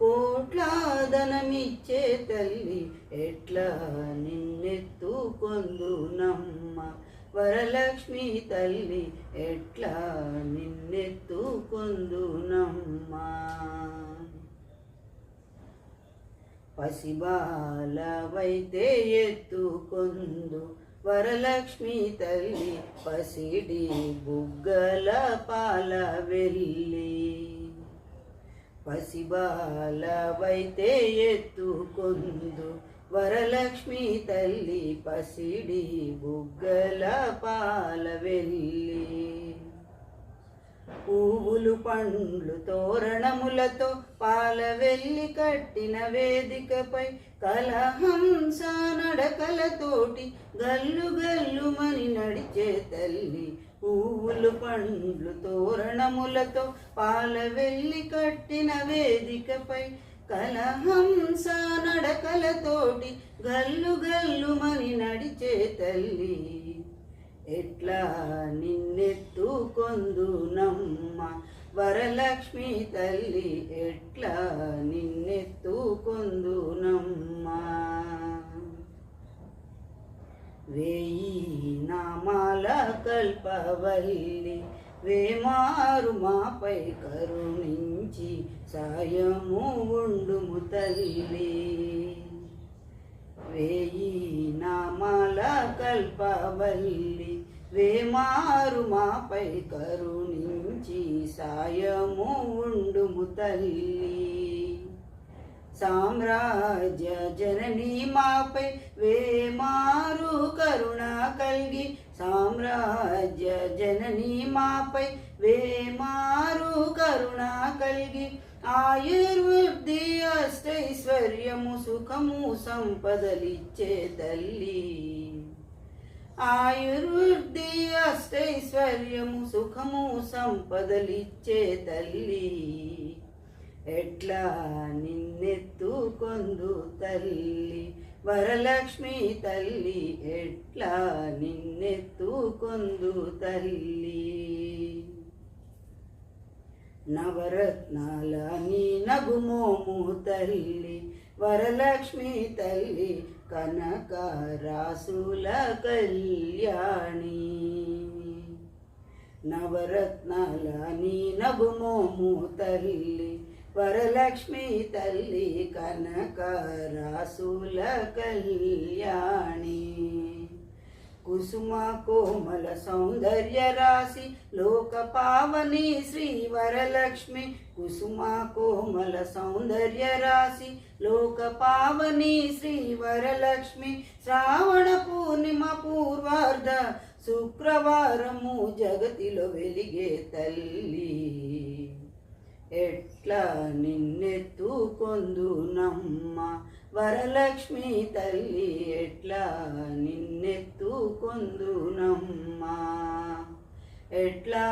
కోట్లాదనమిచ్చే తల్లి ఎట్లా నిన్నెత్తుకొందునమ్మ? వరలక్ష్మి తల్లి ఎట్లా నిన్నెత్తుకొందు నమ్మ పసిబాలవైతే ఎత్తుకొందు వరలక్ష్మి తల్లి పసిడి బుగ్గల పాల వెళ్ళి పసిబాలవైతే ఎత్తుకొందు వరలక్ష్మి తల్లి పసిడి బుగ్గల పాల వెళ్ళి పువ్వులు పండ్లు తోరణములతో పాల వెళ్ళి కట్టిన వేదికపై కలహంస నడకలతోటి గల్లు గల్లుమని నడిచే తల్లి పువ్వులు పండ్లు తోరణములతో పాల వెళ్ళి కట్టిన వేదికపై కలహంస నడకలతోటి గల్లు గల్లు మని నడిచే తల్లి. ఎట్లా నిన్నెత్తుకొందు నమ్మ వరలక్ష్మి తల్లి ఎట్లా నిన్నెత్తు వల్లి వేమారు మాపై కరుణించి సాయము ఉండుము తల్లి వేయి నామాల కల్పవల్లి వేమారు మాపై కరుణించి సాయము ఉండుము తల్లి సామ్రాజ్య జననీ మాపై వేమారు కరుణ కలిగి సామ్రాజ్య జననీ మాపై వేమారు కరుణ కలిగి ఆయుర్వృద్ధి అష్టైశ్వర్యము సుఖము సంపదలిచ్చే తల్లి. ఆయుర్వృద్ధి అష్టైశ్వర్యము సుఖము సంపదలిచ్చే తల్లి. ఎట్లా నిన్నెత్తుకొందు తల్లి? వరలక్ష్మి తల్లి ఎట్లా నిన్నెత్తుకొందు తల్లి? నవరత్నాల నీ నగుమోము తల్లి వరలక్ష్మి తల్లి కనక రాసుల కళ్యాణి. నవరత్నాల నీ నగుమోము తల్లి వరలక్ష్మి తల్లి కనక రాసుల కళ్యాణి. కుసుమ కోమల సౌందర్య రాశి లోక పావని శ్రీ వరలక్ష్మి. కుసుమ కోమల సౌందర్య రాశి లోక పావని శ్రీ వరలక్ష్మి. శ్రావణ పూర్ణిమ పూర్వార్ధ శుక్రవారము జగతిలో వెలిగే తల్లి. ఎట్లా నిన్నెత్తుకొందు నమ్మ వరలక్ష్మి తల్లి ఎట్లా నిన్నెత్తుకొందు నమ్మ ఎట్లా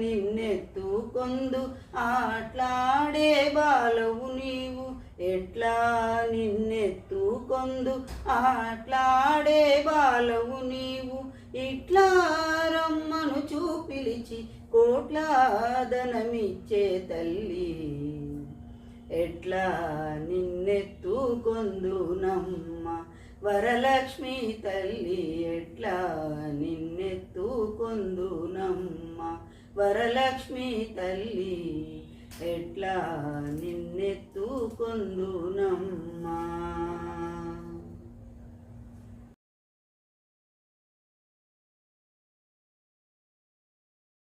నిన్నెత్తుకొందు? ఆట్లాడే బాలవు నీవు. ఎట్లా నిన్నెత్తుకొందు? ఆట్లాడే బాలవు నీవు. ఇట్లా చూపిలిచి కోట్లాదనమిచ్చే తల్లి. ఎట్లా నిన్నెత్తు నమ్మ వరలక్ష్మి తల్లి. ఎట్లా నిన్నెత్తు నమ్మ వరలక్ష్మి తల్లి. ఎట్లా నిన్నెత్తుకొందు నమ్మ